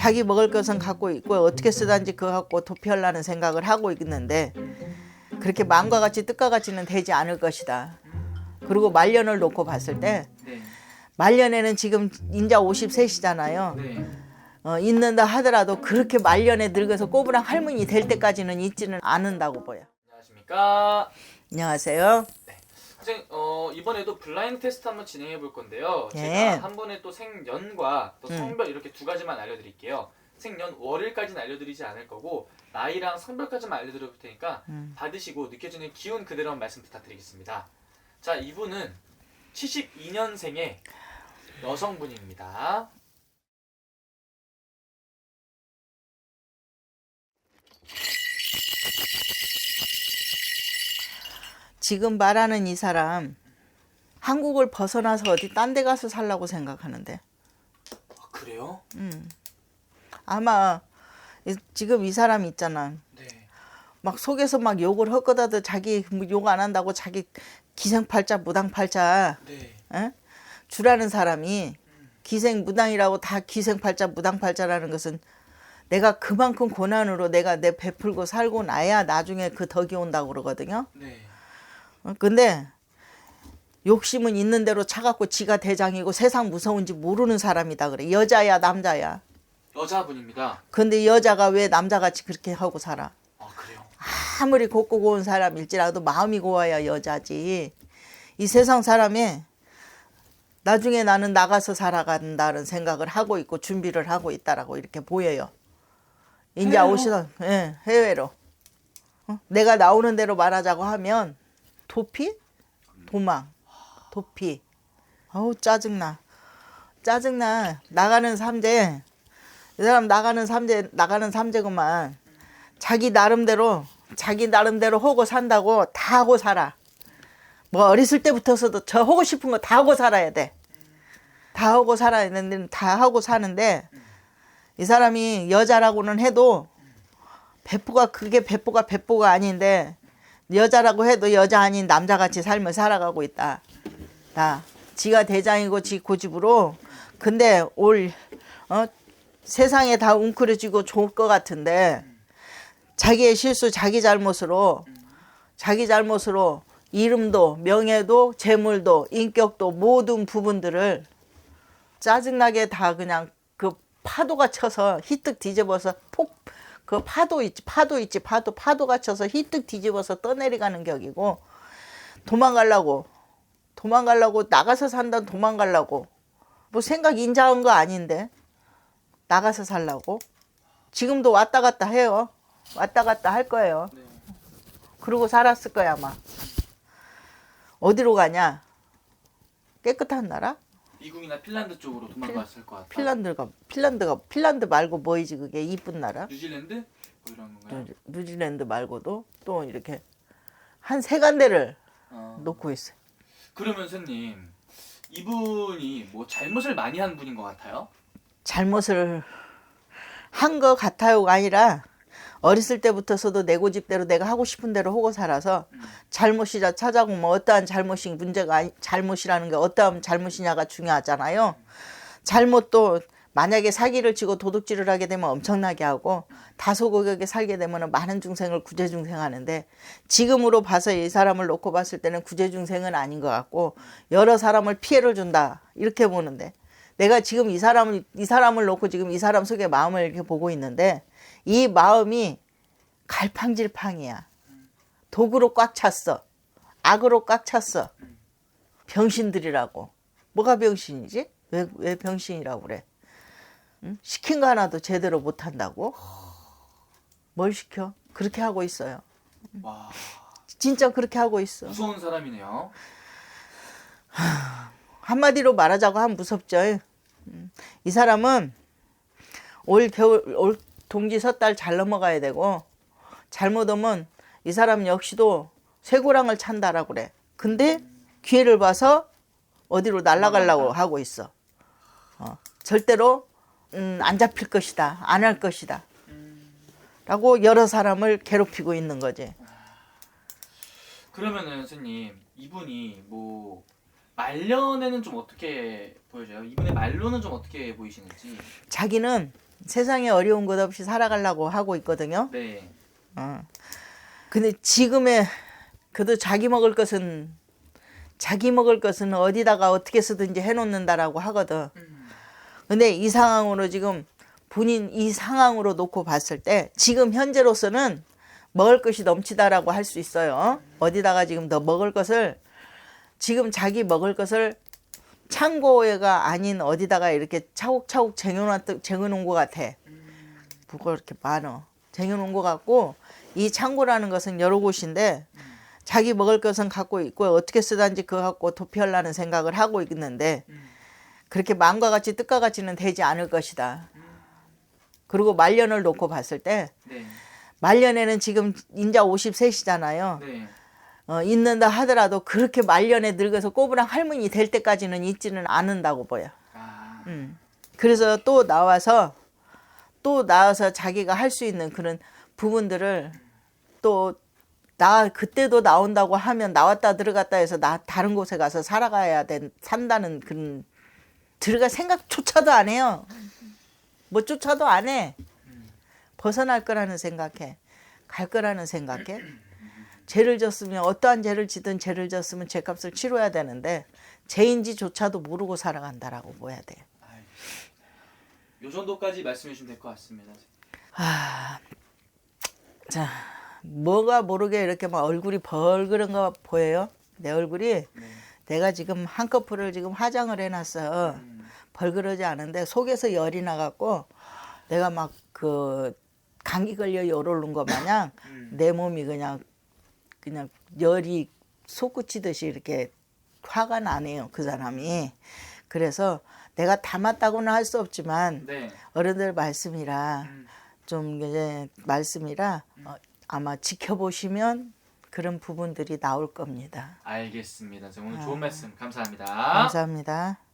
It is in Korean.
자기 먹을 것은 갖고 있고 어떻게 쓰든지 그거 갖고 도피하려는 생각을 하고 있는데 그렇게 마음과 같이 뜻과 같이는 되지 않을 것이다. 그리고 말년을 놓고 봤을 때 네. 말년에는 지금 인자 53이잖아요. 네. 어, 있는다 하더라도 그렇게 말년에 늙어서 꼬부랑 할머니 될 때까지는 있지는 않는다고 보여. 안녕하십니까. 안녕하세요. 선생님, 어, 이번에도 블라인드 테스트 한번 진행해 볼 건데요. 예. 제가 한 번에 또 생년과 또 음. 성별 이렇게 두 가지만 알려드릴게요. 생년 월일까지는 알려드리지 않을 거고 나이랑 성별까지만 알려드릴 테니까 음. 받으시고 느껴지는 기운 그대로 한 말씀 부탁드리겠습니다. 자, 이분은 72년생의 여성분입니다. 지금 말하는 이 사람 한국을 벗어나서 어디 딴 데 가서 살라고 생각하는데 아, 그래요? 음. 아마 이- 지금 이 사람 있잖아 네. 막 속에서 막 욕을 헛거다도 자기 뭐욕안 한다고 자기 기생팔자 무당팔자 네. 에? 주라는 사람이 기생 무당이라고 다 기생팔자 무당팔자라는 것은 내가 그만큼 고난으로 내가 내 베풀고 살고 나야 나중에 그 덕이 온다고 그러거든요. 네. 어, 근데 욕심은 있는 대로 차갖고 지가 대장이고 세상 무서운지 모르는 사람이다 그래. 여자야 남자야. 여자분입니다. 근데 여자가 왜 남자같이 그렇게 하고 살아? 아, 그래요? 아무리 곱고 고운 사람일지라도 마음이 고와야 여자지. 이 세상 사람이 나중에 나는 나가서 살아간다는 생각을 하고 있고 준비를 하고 있다라고 이렇게 보여요. 이제? 오시던 예, 해외로. 어? 내가 나오는 대로 말하자고 하면 도피, 도망, 도피. 어우 짜증나. 짜증나. 나가는 삼재. 이 사람 나가는 삼재 나가는 삼재구만. 자기 나름대로 자기 나름대로 하고 산다고 다 하고 살아. 뭐 어렸을 때부터서도 저 하고 싶은 거 다 하고 살아야 돼. 다 하고 살아야 되는데 다 하고 사는데 이 사람이 여자라고는 해도 배포가 그게 배포가 배포가 아닌데 여자라고 해도 여자 아닌 남자같이 삶을 살아가고 있다. 다 지가 대장이고 지 고집으로 근데 올 어, 세상에 다 웅크려지고 좋을 것 같은데 자기의 실수 자기 잘못으로 자기 잘못으로 이름도 명예도 재물도 인격도 모든 부분들을 짜증나게 다 그냥 그 파도가 쳐서 히뜩 뒤집어서 폭 그 파도 있지 파도 있지 파도 파도가 쳐서 히뜩 뒤집어서 떠내려가는 격이고 도망가려고 도망가려고 나가서 산다 도망가려고 뭐 생각 인자한 거 아닌데 나가서 살라고? 지금도 왔다 갔다 해요. 왔다 갔다 할 거예요. 네. 그러고 살았을 거야 아마. 어디로 가냐? 깨끗한 나라 미국이나 핀란드 쪽으로 도망갔을 것 같아요. 핀란드가 핀란드가 핀란드 말고 뭐이지 그게 이쁜 나라 뉴질랜드? 뭐 이런 건가요? 뉴- 뉴질랜드 말고도 또 이렇게 한 세 간데를 어. 놓고 있어요 그러면 선생님 이분이 뭐 잘못을 많이 한 분인 것 같아요? 잘못을 한 거 같아요가 아니라 어렸을 때부터서도 내 고집대로 내가 하고 싶은 대로 하고 살아서 잘못이자 찾아고 뭐 어떠한 잘못이 문제가 아니, 잘못이라는 게 어떠한 잘못이냐가 중요하잖아요. 잘못도 만약에 사기를 치고 도둑질을 하게 되면 엄청나게 하고 다소고격에 살게 되면 많은 중생을 구제중생하는데 지금으로 봐서 이 사람을 놓고 봤을 때는 구제중생은 아닌 것 같고 여러 사람을 피해를 준다 이렇게 보는데 내가 지금 이 사람을 이 사람을 놓고 지금 이 사람 속의 마음을 이렇게 보고 있는데 이 마음이 갈팡질팡이야. 독으로 꽉 찼어. 악으로 꽉 찼어. 병신들이라고. 뭐가 병신이지? 왜, 왜 병신이라고 그래? 응? 시킨 거 하나도 제대로 못 한다고? 뭘 시켜? 그렇게 하고 있어요. 와 진짜 그렇게 하고 있어. 무서운 사람이네요. 한마디로 말하자고 하면 무섭죠. 음. 이 사람은 올 겨울 올 동지 섣달 잘 넘어가야 되고 잘못하면 이 사람 역시도 쇠고랑을 찬다라고 그래. 근데 기회를 봐서 어디로 날아가려고 하고 있어. 어, 절대로 음, 안 잡힐 것이다. 안 할 것이다. 라고 여러 사람을 괴롭히고 있는 거지. 그러면은 선생님 이분이 뭐 말년에는 좀 어떻게 보여져요? 이분의 말로는 좀 어떻게 보이시는지? 자기는 세상에 어려운 것 없이 살아가려고 하고 있거든요. 네. 어. 근데 지금의 그래도 자기 먹을 것은 자기 먹을 것은 어디다가 어떻게 쓰든지 해놓는다라고 하거든. 근데 이 상황으로 지금 본인 이 상황으로 놓고 봤을 때 지금 현재로서는 먹을 것이 넘치다라고 할 수 있어요. 어디다가 지금 더 먹을 것을 지금 자기 먹을 것을 창고에가 아닌 어디다가 이렇게 차곡차곡 쟁여놨 쟁여놓은 것 같아. 뭐가 이렇게 많어. 쟁여놓은 것 같고 이 창고라는 것은 여러 곳인데 자기 먹을 것은 갖고 있고 어떻게 쓰든지 그거 갖고 도피하려는 생각을 하고 있는데 그렇게 마음과 같이 뜻과 같이는 되지 않을 것이다. 그리고 말년을 놓고 봤을 때 네. 말년에는 지금 인자 53시잖아요. 네. 어, 있는다 하더라도 그렇게 말년에 늙어서 꼬부랑 할머니 될 때까지는 있지는 않는다고 보여. 아. 음. 그래서 또 나와서 또 나와서 자기가 할 수 있는 그런 부분들을 또 나 그때도 나온다고 하면 나왔다 들어갔다 해서 나 다른 곳에 가서 살아가야 된 산다는 그런 들어갈 생각조차도 안 해요. 뭐 쫓아도 안 해. 벗어날 거라는 생각해. 갈 거라는 생각해. 죄를 졌으면 어떠한 죄를 지든 죄를 졌으면 죄값을 치러야 되는데 죄인지조차도 모르고 살아간다라고 봐야 돼. 요 정도까지 말씀해 주시면 될 것 같습니다. 자, 뭐가 모르게 이렇게 막 얼굴이 벌그런 거 보여요? 내 얼굴이 네. 내가 지금 한꺼풀을 지금 화장을 해놨어. 음. 벌그러지 않은데 속에서 열이 나갖고 내가 막 그 감기 걸려 열 오른 거 마냥 음. 내 몸이 그냥 그냥 열이 솟구치듯이 이렇게 화가 나네요 그 사람이. 그래서 내가 닮았다고는 할 수 없지만 네. 어른들 말씀이라 음. 좀 이제 말씀이라 어, 아마 지켜보시면 그런 부분들이 나올 겁니다. 알겠습니다. 오늘 아. 좋은 말씀 감사합니다. 감사합니다.